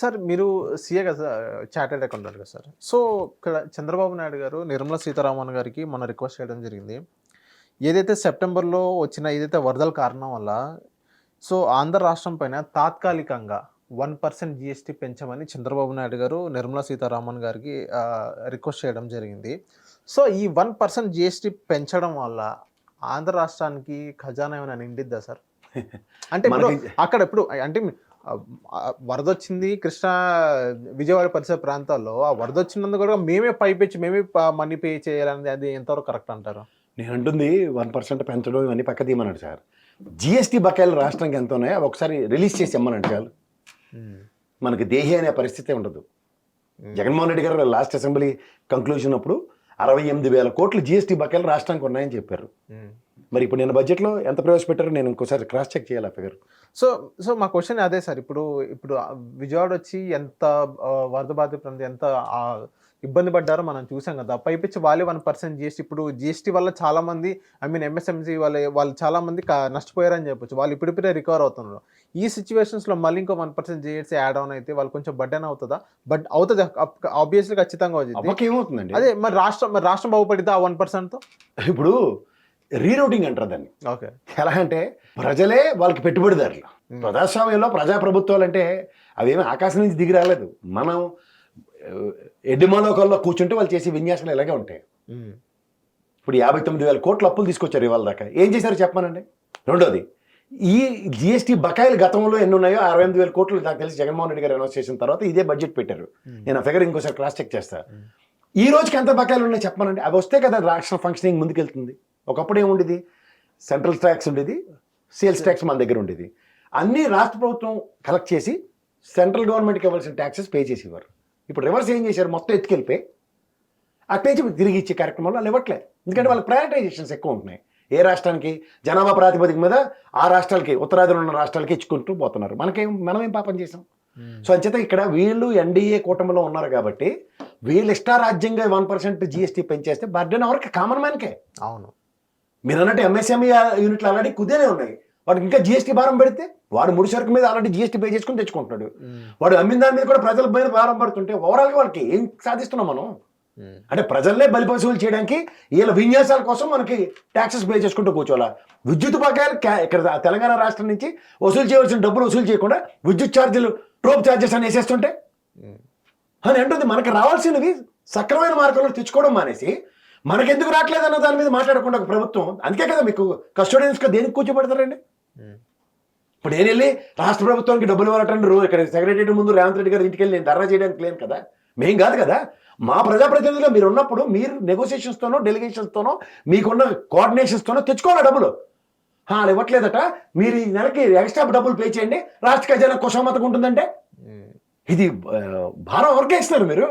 Sir మీరు CA కదా chartered accountant కదా సార్. సో ఇక్కడ చంద్రబాబు నాయుడు గారు నిర్మలా సీతారామన్ గారికి మన రిక్వెస్ట్ చేయడం జరిగింది. ఏదైతే సెప్టెంబర్లో వచ్చిన ఏదైతే వరదల కారణం వల్ల సో ఆంధ్ర రాష్ట్రం పైన తాత్కాలికంగా వన్ పర్సెంట్ జిఎస్టీ పెంచమని చంద్రబాబు నాయుడు గారు నిర్మలా సీతారామన్ గారికి రిక్వెస్ట్ చేయడం జరిగింది. సో ఈ వన్ పర్సెంట్ జిఎస్టీ పెంచడం వల్ల ఆంధ్ర రాష్ట్రానికి ఖజానా ఏమైనా నిండిద్దా సార్? అంటే అక్కడ ఇప్పుడు అంటే వరద వచ్చింది కృష్ణా విజయవాడ పరిసర ప్రాంతాల్లో. ఆ వరద వచ్చినందుకు కూడా మేమే పైపెచ్చి మేమే మనీ పే చేయాలని అది ఎంతవరకు కరెక్ట్ అంటారు? నేను అంటుంది వన్ పర్సెంట్ పెంచడం ఇవన్నీ పక్క తీయమన్నాడు సార్. జిఎస్టీ బకాయిలు రాష్ట్రానికి ఎంత ఉన్నాయో అవి ఒకసారి రిలీజ్ చేసి ఇమ్మన్నాడు చాలు మనకి దేహి అనే పరిస్థితే ఉండదు. జగన్మోహన్ రెడ్డి గారు లాస్ట్ అసెంబ్లీ కంక్లూజన్ అప్పుడు అరవై ఎనిమిది వేల కోట్లు జిఎస్టీ బకాయిలు రాష్ట్రానికి ఉన్నాయని చెప్పారు. మరి ఇప్పుడు నేను బడ్జెట్లో ఎంత ప్రవేశపెట్టారో నేను ఇంకోసారి క్రాస్ చెక్ చేయాలి ఆ ఫిగర్ సో సో మా క్వశ్చన్ అదే సార్ ఇప్పుడు ఇప్పుడు విజయవాడ వచ్చి ఎంత వరద బాధిత ప్రాంతం ఎంత ఇబ్బంది పడ్డారో మనం చూసాం కదా. పైపించి వాళ్ళే వన్ పర్సెంట్ జిఎస్టీ ఇప్పుడు జిఎస్టీ వల్ల చాలా మంది ఐ మీన్ ఎంఎస్ఎంసీ వాళ్ళ వాళ్ళు చాలా మంది క- నష్టపోయారని చెప్పొచ్చు. వాళ్ళు ఇప్పుడిప్పుడే రికవర్ అవుతున్నారు. ఈ సిచ్యువేషన్స్లో మళ్ళీ ఇంకో one percent GST add on అయితే వాళ్ళు కొంచెం బడ్డన్ అవుతుందా? బట్ అవుతుంది. ఆబ్వియస్లీ ఖచ్చితంగా అవుతుంది. ఏమవుతుందండి? అదే మరి రాష్ట్రం మరి రాష్ట్రం బాగుపడిద్దా ఆ వన్ పర్సెంట్తో? ఇప్పుడు రీరూటింగ్ అంటారు దాన్ని. ఓకే. ఎలా అంటే ప్రజలే వాళ్ళకి పెట్టుబడిదారులు ప్రజాస్వామ్యంలో ప్రజాప్రభుత్వాలు అంటే అవేమి ఆకాశం నుంచి దిగి రాలేదు. మనం ఎడ్డిమాలోకల్లో కూర్చుంటే వాళ్ళు చేసే విన్యాసాలు ఇలాగే ఉంటాయి. ఇప్పుడు యాభై తొమ్మిది వేల కోట్ల అప్పులు తీసుకొచ్చారు ఇవాళ దాకా. ఏం చేశారు చెప్పానండి రెండోది ఈ జిఎస్టీ బకాయిలు గతంలో ఎన్ని ఉన్నాయో అరవై ఎనిమిది వేల కోట్లు నాకు తెలిసి జగన్మోహన్ రెడ్డి గారు అనౌన్స్ చేసిన తర్వాత ఇదే బడ్జెట్ పెట్టారు. నేను ఆ ఫిగర్ ఇంకోసారి క్రాస్ చెక్ చేస్తా ఈ రోజుకి ఎంత బకాయిలు ఉన్నాయో చెప్పానండి అవి వస్తే కదా రాష్ట్ర ఫంక్షనింగ్ ముందుకెళ్తుంది. ఒకప్పుడు ఏముండేది? సెంట్రల్ ట్యాక్స్ ఉండేది సేల్స్ ట్యాక్స్ మన దగ్గర ఉండేది. అన్నీ రాష్ట్ర ప్రభుత్వం కలెక్ట్ చేసి సెంట్రల్ గవర్నమెంట్కి ఇవ్వాల్సిన ట్యాక్సెస్ పే చేసేవారు. ఇప్పుడు రివర్స్ ఏం చేశారు? మొత్తం ఎత్తుకెళ్ళిపోయి అటు నుంచి తిరిగి ఇచ్చే కార్యక్రమాలు వాళ్ళు ఇవ్వట్లేదు. ఎందుకంటే వాళ్ళ ప్రయారిటైజేషన్స్ ఎక్కువ ఉంటున్నాయి. ఏ రాష్ట్రానికి? జనాభా ప్రాతిపదిక మీద ఆ రాష్ట్రాలకి ఉత్తరాదిలో ఉన్న రాష్ట్రాలకి ఇచ్చుకుంటూ పోతున్నారు. మనకేం మనమేం పాపం చేసాం? సో అంచేత ఇక్కడ వీళ్ళు ఎన్డీఏ కూటమిలో ఉన్నారు కాబట్టి వీళ్ళు ఇష్టారాజ్యంగా వన్ పర్సెంట్ జిఎస్టీ పెంచేస్తే బర్డెన్ ఎవరికి? కామన్ మ్యాన్కే. అవును. మీరు అన్నట్టు ఎంఎస్ఎంఈ యూనిట్లు ఆల్రెడీ కుదేనే ఉన్నాయి. వాడికి ఇంకా జిఎస్టీ భారం పెడితే వాడు ముడి సరుకు మీద ఆల్రెడీ జిఎస్టీ పే చేసుకుని తెచ్చుకుంటున్నాడు. వాడు అమ్మిన దాని మీద కూడా ప్రజల మీద భారం పడుతుంటే ఓవరాల్గా వాళ్ళకి ఏం సాధిస్తున్నాం మనం? అంటే ప్రజల్నే బలిపశువులు చేయడానికి వీళ్ళ విన్యాసాల కోసం మనకి ట్యాక్సెస్ పే చేసుకుంటూ కూర్చోవాలా? విద్యుత్ బకాయిలు క్యా- ఇక్కడ తెలంగాణ రాష్ట్రం నుంచి వసూలు చేయవలసిన డబ్బులు వసూలు చేయకుండా విద్యుత్ ఛార్జీలు ట్రోప్ ఛార్జెస్ అని వేసేస్తుంటే? అని అంటుంది. మనకి రావాల్సినవి సక్రమైన మార్గంలో తెచ్చుకోవడం మానేసి మనకెందుకు రావట్లేదు అన్న దాని మీద మాట్లాడకుండా ఒక ప్రభుత్వం? అందుకే కదా మీకు కస్టోడియన్స్గా దేనికి కూర్చోబెడతారండి? ఇప్పుడు నేను వెళ్ళి రాష్ట్ర ప్రభుత్వానికి డబ్బులు ఇవ్వాలంటే రోజు ఇక్కడ సెక్రటరీ ముందు రేవంత్ రెడ్డి గారి ఇంటికి వెళ్ళి నేను ధర్నా చేయడానికి లేను కదా? మేం కాదు కదా? మా ప్రజాప్రతినిధులుగా మీరు ఉన్నప్పుడు మీరు నెగోసియేషన్స్తోనో డెలిగేషన్స్తోనో మీకున్న కోఆర్డినేషన్స్తోనో తెచ్చుకోవాలి డబ్బులు? వాళ్ళు ఇవ్వట్లేదట. మీరు ఈ నెలకి ఎక్స్ట్రా డబ్బులు పే చేయండి. రాష్ట్ర ఖజానా కుసమతకు ఉంటుందంటే ఇది భారం ఎవరికే ఇస్తున్నారు మీరు?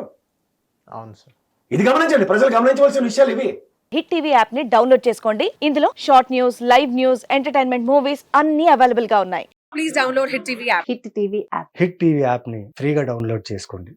అవును సార్. ఇది గమనించండి ప్రజలు గమనించవలసిన విషయాలు ఇవి. హిట్ టీవీ యాప్ని డౌన్లోడ్ చేసుకోండి. ఇందులో short news live news entertainment movies అన్ని అవైలబుల్గా ఉన్నాయి. Please download Hit TV app. Hit TV app hit TV యాప్ని ఫ్రీగా డౌన్లోడ్ చేసుకోండి.